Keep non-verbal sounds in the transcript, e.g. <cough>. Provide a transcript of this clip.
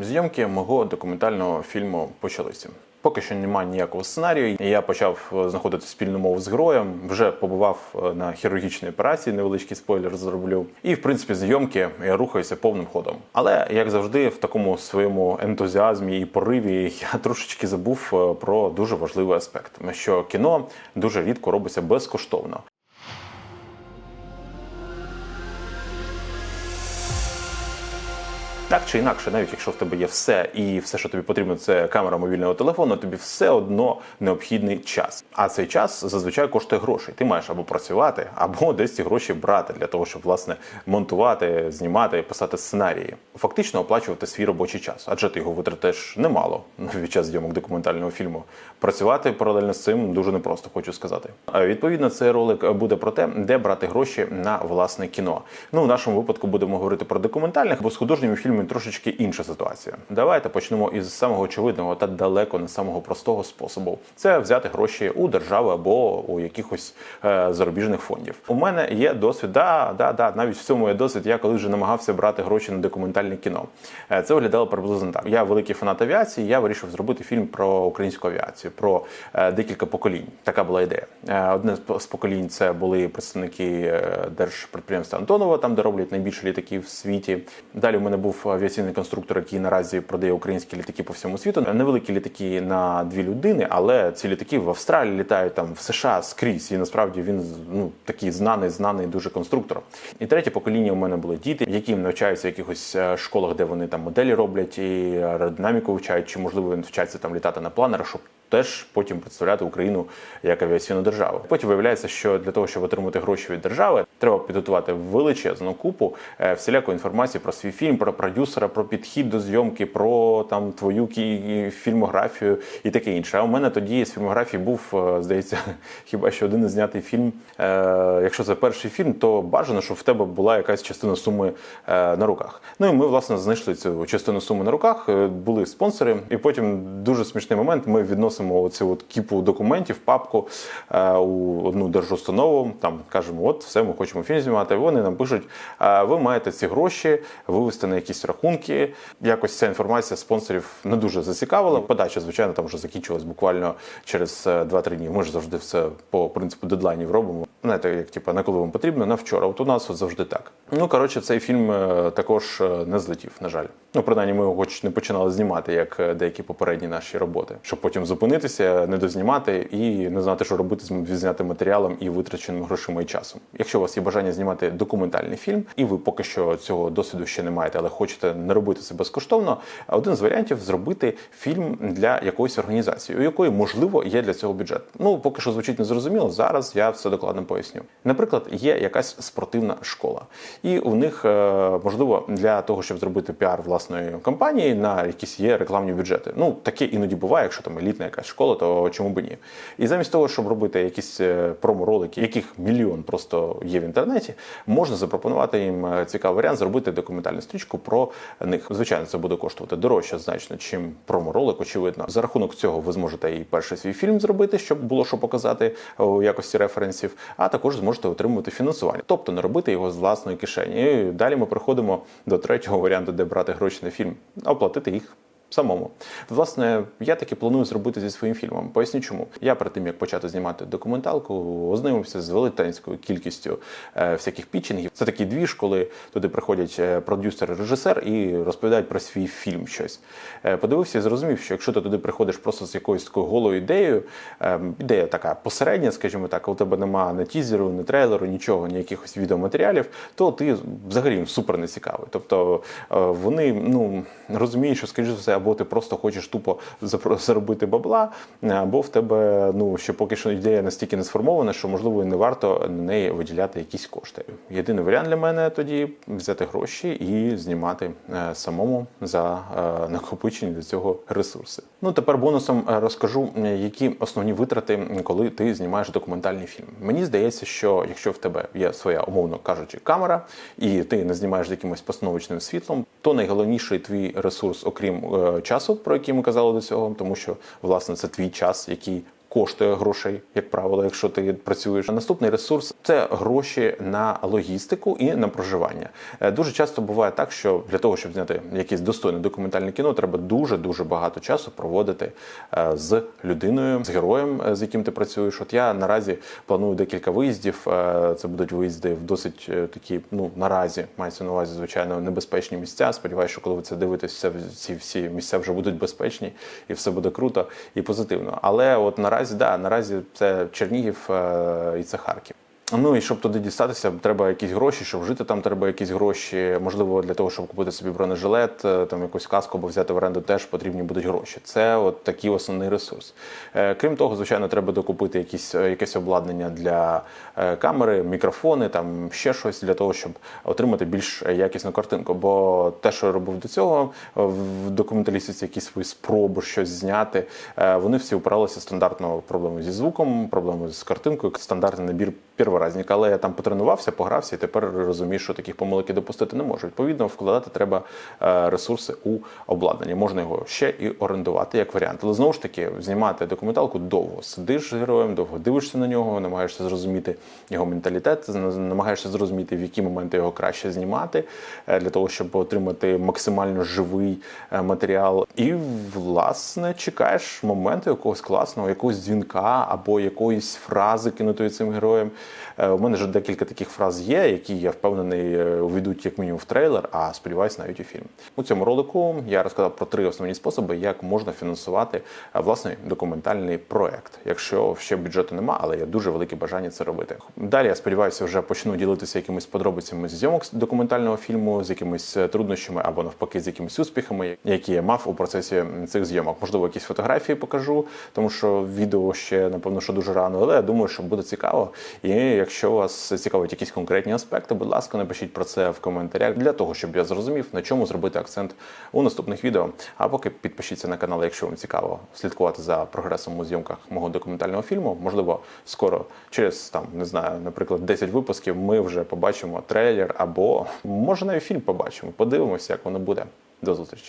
Зйомки мого документального фільму почалися. Поки що немає ніякого сценарію. Я почав е, знаходити спільну мову з героєм. Вже побував е, на хірургічній операції. Невеличкий спойлер зроблю. І в принципі, зйомки я рухаюся повним ходом. Але як завжди, в такому своєму ентузіазмі і пориві я <laughs> трошечки забув е, про дуже важливий аспект, що кіно дуже рідко робиться безкоштовно. Так чи інакше, навіть якщо в тебе є все, і все, що тобі потрібно, це камера мобільного телефону, тобі все одно необхідний час. А цей час зазвичай коштує грошей. Ти маєш або працювати, або <laughs> десь ці гроші брати для того, щоб власне монтувати, знімати, писати сценарії. Фактично оплачувати свій робочий час, адже ти його витратиш немало <laughs> від час зйомок документального фільму. Працювати паралельно з цим дуже непросто, хочу сказати. Відповідно, цей ролик буде про те, де брати гроші на власне кіно. Ну в нашому випадку будемо говорити про документальних, бо з художніми фільмами трошечки інша ситуація. Давайте почнемо із самого очевидного та далеко не самого простого способу. Це взяти гроші у держави або у якихось е, зарубіжних фондів. У мене є досвід. Да, да, да, навіть в цьому є досвід. Я коли вже намагався брати гроші на документальне кіно. Е, Це виглядало приблизно так. Я великий фанат авіації. Я вирішив зробити фільм про українську авіацію, про е, декілька поколінь. Така була ідея. Е, Одне з- поколінь це були представники е, держпідприємства Антонова, там де роблять найбільше літаків в світі. Далі у мене був авіаційний конструктор, який наразі продає українські літаки по всьому світу. Невеликі літаки на дві людини, але ці літаки в Австралії літають там в США скрізь. І насправді він ну такий знаний, знаний дуже конструктор. І третє покоління у мене були діти, які навчаються в якихось е, школах, де вони там моделі роблять і аеродинаміку вивчають, чи можливо він вчаться там літати на планерах, щоб теж потім представляти Україну як авіаційну державу. Потім виявляється, що для того, щоб отримати гроші від держави, треба підготувати величезну купу е, всілякої інформації про свій фільм, про продюсера, про підхід до зйомки, про там твою фільмографію і таке інше. А у мене тоді з фільмографії був, е, здається, <laughs> хіба що один знятий фільм. Е, Якщо це перший фільм, то бажано, щоб в тебе була якась частина суми на руках. Ну і ми власне знайшли цю частину суми на руках. Були спонсори, і потім дуже смішний момент. Ми відносимо оцю от кіпу документів, папку е, у одну держустанову. Там кажемо, от все, ми хочемо фільм знімати. Вони нам пишуть: е, ви маєте ці гроші вивести на якісь рахунки. Якось ця інформація спонсорів не дуже зацікавила. Подача, звичайно, там вже закінчилась буквально через е, 2-3 дні. Ми ж завжди все по принципу дедлайнів робимо. Знаєте, як типу, на коли вам потрібно, на вчора. От у нас от завжди так. Ну коротше, цей фільм е, також е, не злетів, на жаль. Ну, принаймні, ми його хоч не починали знімати, як е, деякі попередні наші роботи, щоб потім зупинитися, не дознімати і не знати, що робити з відзнятим матеріалом і витраченим грошима і часом. Якщо у вас є бажання знімати документальний фільм, і ви поки що цього досвіду ще не маєте, але хочете не робити це безкоштовно, один з варіантів зробити фільм для якоїсь організації, у якої можливо є для цього бюджет. Ну поки що звучить незрозуміло. Зараз я все докладно поясню. Наприклад, є якась спортивна школа, і у них е, можливо для того, щоб зробити піар власної компанії, на якісь є рекламні бюджети. Ну таке іноді буває, якщо там елітна якась школа, то чому би ні? І замість того, щоб робити якісь е, промо-ролики, яких мільйон просто є в інтернеті, можна запропонувати їм е, цікавий варіант зробити документальну стрічку про них. Звичайно, це буде коштувати дорожче, значно, чим промо-ролик, очевидно. За рахунок цього ви зможете і перший свій фільм зробити, щоб було що показати у якості референсів, а також зможете отримувати фінансування, тобто не робити його з власної кишені. І далі ми приходимо до третього варіанту, де брати гроші на фільм, оплатити їх самому. Власне, я таки планую зробити зі своїм фільмом. Поясню чому. Я перед тим як почати знімати документалку, ознайомився з велетенською кількістю е, всяких пітчингів. Це такі дві коли туди приходять е, продюсер, режисер і розповідають про свій фільм щось. Е, подивився і зрозумів, що якщо ти туди приходиш просто з якоюсь такою голою ідеєю, е, ідея така посередня, скажімо так, у тебе немає ні тізеру, ні трейлеру, нічого, ні якихось відеоматеріалів, то ти взагалі супер не цікавий. Тобто вони ну розуміють, що за все, або ти просто хочеш тупо заробити бабла, або в тебе ну ще поки що ідея настільки не сформована, що можливо не варто на неї виділяти якісь кошти. Єдиний варіант для мене тоді взяти гроші і знімати е, самому за е, накопичені до цього ресурси. Ну тепер бонусом е, розкажу, які основні витрати, коли ти знімаєш документальний фільм. Мені здається, що якщо в тебе є своя, умовно кажучи, камера, і ти не знімаєш з якимось постановочним світлом, то найголовніший твій ресурс, окрім часу, про який ми казали до цього, тому що власне це твій час, який коштує грошей, як правило, якщо ти працюєш. Наступний ресурс це гроші на логістику і на проживання. Е, Дуже часто буває так, що для того, щоб зняти якесь достойне документальне кіно, треба дуже дуже багато часу проводити е, з людиною, з героєм, е, з яким ти працюєш. От я наразі планую декілька виїздів. Це будуть виїзди в досить такі, ну наразі мається на увазі, звичайно, небезпечні місця. Сподіваюся, що коли ви це дивитесь, все ці всі місця вже будуть безпечні і все буде круто і позитивно. Але от наразі, да, наразі це Чернігів е, і це Харків. Ну і щоб туди дістатися, треба якісь гроші, щоб жити там треба якісь гроші. Можливо, для того, щоб купити собі бронежилет, е, там якусь каску або взяти в оренду, теж потрібні будуть гроші. Це от такий основний ресурс. Е, Крім того, звичайно, треба докупити якісь, е, якесь обладнання для камери, мікрофони, там ще щось для того, щоб отримати більш якісну картинку. Бо те, що я робив до цього, в документалістиці якісь свої спроби щось зняти, вони всі упиралися стандартно проблеми зі звуком, проблеми з картинкою, стандартний набір перворазник. Але я там потренувався, погрався і тепер розумію, що таких помилок допустити не можу. Відповідно, вкладати треба е, ресурси у обладнання. Можна його ще і орендувати як варіант. Але знову ж таки, знімати документалку довго сидиш з героєм, довго дивишся на нього, намагаєшся зрозуміти його менталітет, намагаєшся зрозуміти, в які моменти його краще знімати, е, для того, щоб отримати максимально живий е, матеріал. І власне чекаєш моменту якогось класного, якогось дзвінка або якоїсь фрази кинутої цим героєм. Е, У мене вже декілька таких фраз є, які я впевнений е, увійдуть як мінімум в трейлер, а сподіваюся, навіть у фільм. У цьому ролику я розказав про три основні способи, як можна фінансувати е, власний документальний проект, якщо ще бюджету нема, але є дуже велике бажання це робити. Далі я сподіваюся, вже почну ділитися якимись подробицями з зйомок документального фільму, з якимись труднощами або навпаки з якимись успіхами, які я мав у процесі цих зйомок. Можливо, якісь фотографії покажу, тому що відео ще напевно що дуже рано, але я думаю, що буде цікаво. І якщо вас цікавить якісь конкретні аспекти, будь ласка, напишіть про це в коментарях для того, щоб я зрозумів, на чому зробити акцент у наступних відео. А поки підпишіться на канал, якщо вам цікаво слідкувати за прогресом у зйомках мого документального фільму. Можливо, скоро через там не знаю, наприклад, 10 випусків ми вже побачимо трейлер або може навіть фільм побачимо. Подивимося, як воно буде. До зустрічі.